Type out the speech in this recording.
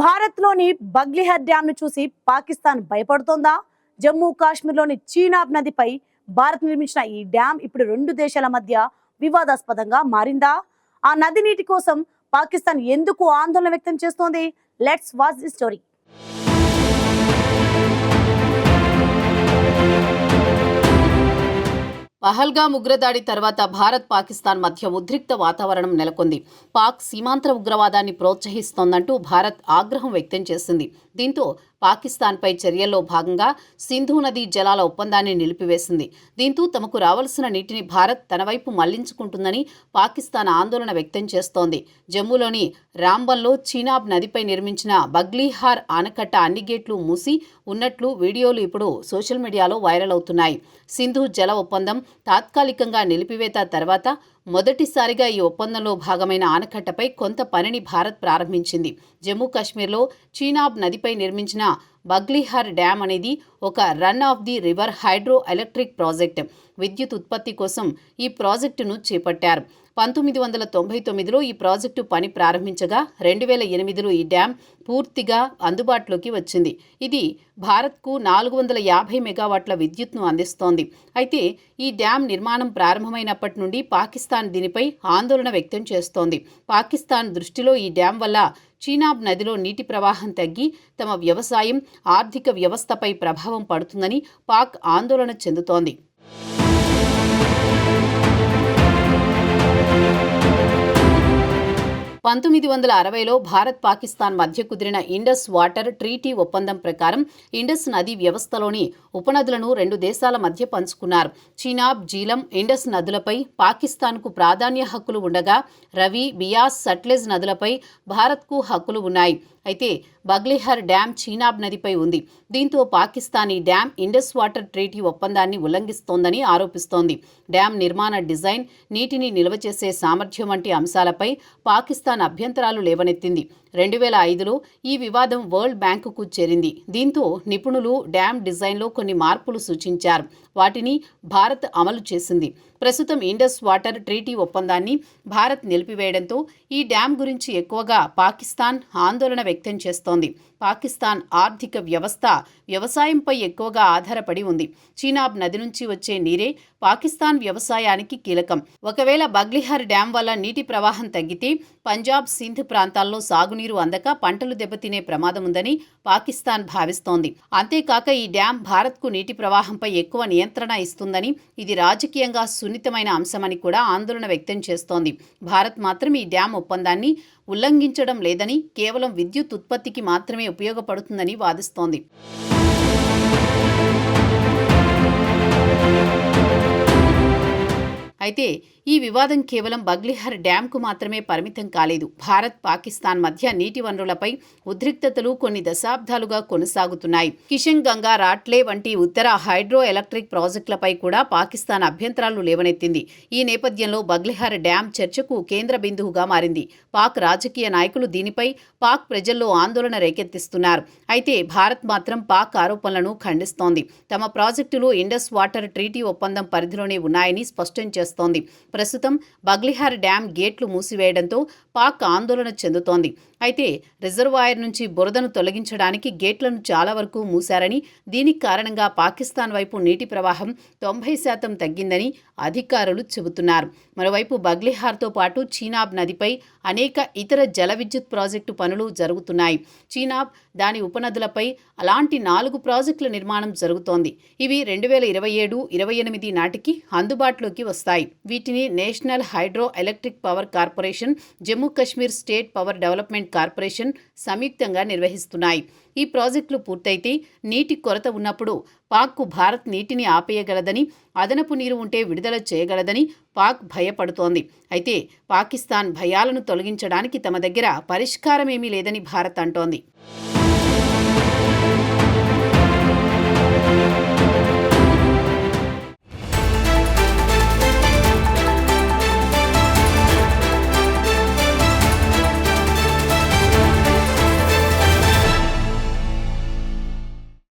భారత్లోని బగ్లిహర్ డ్యామ్ను చూసి పాకిస్తాన్ భయపడుతోందా? జమ్మూ కాశ్మీర్లోని చీనాబ్ నదిపై భారత్ నిర్మించిన ఈ డ్యామ్ ఇప్పుడు రెండు దేశాల మధ్య వివాదాస్పదంగా మారిందా? ఆ నది నీటి కోసం పాకిస్తాన్ ఎందుకు ఆందోళన వ్యక్తం చేస్తోంది? Let's watch the story. Pahalgam ఉగ్రదాడి తర్వాత భారత్ పాకిస్తాన్ మధ్య ఉద్రిక్త వాతావరణం నెలకొంది. పాక్ సీమాంతర ఉగ్రవాదాన్ని ప్రోత్సహిస్తోందంటూ భారత్ ఆగ్రహం వ్యక్తం చేసింది. దీంతో పాకిస్తాన్పై చర్యల్లో భాగంగా సింధు నదీ జలాల ఒప్పందాన్ని నిలిపివేసింది. దీంతో తమకు రావాల్సిన నీటిని భారత్ తన వైపు మళ్ళించుకుంటుందని పాకిస్తాన్ ఆందోళన వ్యక్తం చేస్తోంది. జమ్మూలోని రాంబన్లో చీనాబ్ నదిపై నిర్మించిన బగ్లీహార్ ఆనకట్ట అన్ని గేట్లు మూసి ఉన్నట్లు వీడియోలు ఇప్పుడు సోషల్ మీడియాలో వైరల్ అవుతున్నాయి. సింధు జల ఒప్పందం తాత్కాలికంగా నిలిపివేత తర్వాత మొదటిసారిగా ఈ ఒప్పందంలో భాగమైన ఆనకట్టపై కొంత పనిని భారత్ ప్రారంభించింది. జమ్మూ కాశ్మీర్లో చీనాబ్ నదిపై నిర్మించిన బగ్లిహర్ డ్యామ్ అనేది ఒక run of the river hydro electric project. విద్యుత్ ఉత్పత్తి కోసం ఈ ప్రాజెక్టును చేపట్టారు. పంతొమ్మిది వందల తొంభై తొమ్మిదిలో ఈ ప్రాజెక్టు పని ప్రారంభించగా రెండు వేల ఎనిమిదిలో ఈ డ్యాం పూర్తిగా అందుబాటులోకి వచ్చింది. ఇది భారత్కు నాలుగు వందల యాభై మెగావాట్ల విద్యుత్ను అందిస్తోంది. అయితే ఈ డ్యాం నిర్మాణం ప్రారంభమైనప్పటి నుండి పాకిస్తాన్ దీనిపై ఆందోళన వ్యక్తం చేస్తోంది. పాకిస్తాన్ దృష్టిలో ఈ డ్యాం వల్ల చీనాబ్ నదిలో నీటి ప్రవాహం తగ్గి తమ వ్యవసాయం ఆర్థిక వ్యవస్థపై ప్రభావం పడుతుందని పాక్ ఆందోళన చెందుతోంది. పంతొమ్మిది వందల అరవైలో భారత్ పాకిస్తాన్ మధ్య కుదిరిన ఇండస్ వాటర్ ట్రీటీ ఒప్పందం ప్రకారం ఇండస్ నది వ్యవస్థలోని ఉపనదులను రెండు దేశాల మధ్య పంచుకున్నారు. చీనాబ్ జీలం ఇండస్ నదులపై పాకిస్తాన్కు ప్రాధాన్య హక్కులు ఉండగా రవి బియాస్ సట్లెజ్ నదులపై భారత్కు హక్కులు ఉన్నాయి. అయితే బగ్లిహర్ డ్యాం చీనాబ్ నదిపై ఉంది. దీంతో పాకిస్తాన్ ఈ డ్యాం ఇండస్ వాటర్ ట్రీటీ ఒప్పందాన్ని ఉల్లంఘిస్తోందని ఆరోపిస్తోంది. డ్యాం నిర్మాణ డిజైన్ నీటిని నిల్వ చేసే సామర్థ్యం వంటి అంశాలపై పాకిస్తాన్ అభ్యంతరాలు లేవనెత్తింది రెండు వేల ఐదులో ఈ వివాదం వరల్డ్ బ్యాంకుకు చేరింది. దీంతో నిపుణులు డ్యాం డిజైన్లో కొన్ని మార్పులు సూచించారు. వాటిని భారత్ అమలు చేసింది. ప్రస్తుతం ఇండస్ వాటర్ ట్రీటీ ఒప్పందాన్ని భారత్ నిలిపివేయడంతో ఈ డ్యాం గురించి ఎక్కువగా పాకిస్తాన్ ఆందోళన వ్యక్తం చేస్తోంది. పాకిస్తాన్ ఆర్థిక వ్యవస్థ వ్యవసాయంపై ఎక్కువగా ఆధారపడి ఉంది. చీనాబ్ నది నుంచి వచ్చే నీరే పాకిస్తాన్ వ్యవసాయానికి కీలకం. ఒకవేళ బగ్లిహర్ డ్యాం వల్ల నీటి ప్రవాహం తగ్గితే పంజాబ్ సింధ్ ప్రాంతాల్లో సాగు సాగునీరు అందక పంటలు దెబ్బతినే ప్రమాదం ఉందని పాకిస్తాన్ భావిస్తోంది. అంతేకాక ఈ డ్యాం భారత్కు నీటి ప్రవాహంపై ఎక్కువ నియంత్రణ ఇస్తుందని ఇది రాజకీయంగా సున్నితమైన అంశమని కూడా ఆందోళన వ్యక్తం చేస్తోంది. భారత్ మాత్రం ఈ డ్యాం ఒప్పందాన్ని ఉల్లంఘించడం లేదని కేవలం విద్యుత్ ఉత్పత్తికి మాత్రమే ఉపయోగపడుతుందని వాదిస్తోంది. అయితే ఈ వివాదం కేవలం బగ్లిహర్ డ్యాంకు మాత్రమే పరిమితం కాలేదు. భారత్ పాకిస్తాన్ మధ్య నీటి వనరులపై ఉద్రిక్తతలు కొన్ని దశాబ్దాలుగా కొనసాగుతున్నాయి. కిషన్ గంగా రాట్లే వంటి ఉత్తర హైడ్రో ఎలక్ట్రిక్ ప్రాజెక్టులపై కూడా పాకిస్తాన్ అభ్యంతరాలు లేవనెత్తింది. ఈ నేపథ్యంలో బగ్లిహర్ డ్యాం చర్చకు కేంద్ర బిందువుగా మారింది. పాక్ రాజకీయ నాయకులు దీనిపై పాక్ ప్రజల్లో ఆందోళన రేకెత్తిస్తున్నారు. అయితే భారత్ మాత్రం పాక్ ఆరోపణలను ఖండిస్తోంది. తమ ప్రాజెక్టులు ఇండస్ వాటర్ ట్రీటీ ఒప్పందం పరిధిలోనే ఉన్నాయని స్పష్టం చేస్తోంది. ప్రస్తుతం బగ్లిహార్ డ్యాం గేట్లు మూసివేయడంతో పాక్ ఆందోళన చెందుతోంది. అయితే రిజర్వాయర్ నుంచి బురదను తొలగించడానికి గేట్లను చాలా వరకు మూశారని దీనికి కారణంగా పాకిస్తాన్ వైపు నీటి ప్రవాహం తొంభై శాతం తగ్గిందని అధికారులు చెబుతున్నారు. మరోవైపు బగ్లిహార్తో పాటు చీనాబ్ నదిపై అనేక ఇతర జల విద్యుత్ ప్రాజెక్టు పనులు జరుగుతున్నాయి. చీనాబ్ దాని ఉపనదులపై అలాంటి నాలుగు ప్రాజెక్టుల నిర్మాణం జరుగుతోంది. ఇవి రెండు వేల ఇరవై ఏడు ఇరవై ఎనిమిది నాటికి అందుబాటులోకి వస్తాయి. వీటిని national hydro electric power corporation Jammu Kashmir state power development development corporation సంయుక్తంగా నిర్వహిస్తున్నాయి. ఈ ప్రాజెక్టులు పూర్తయితే నీటి కొరత ఉన్నప్పుడు పాక్కు భారత్ నీటిని ఆపేయగలదని అదనపు నీరు ఉంటే విడుదల చేయగలదని పాక్ భయపడుతోంది. అయితే పాకిస్తాన్ భయాలను తొలగించడానికి తమ దగ్గర పరిష్కారమేమీ లేదని భారత్ అంటోంది.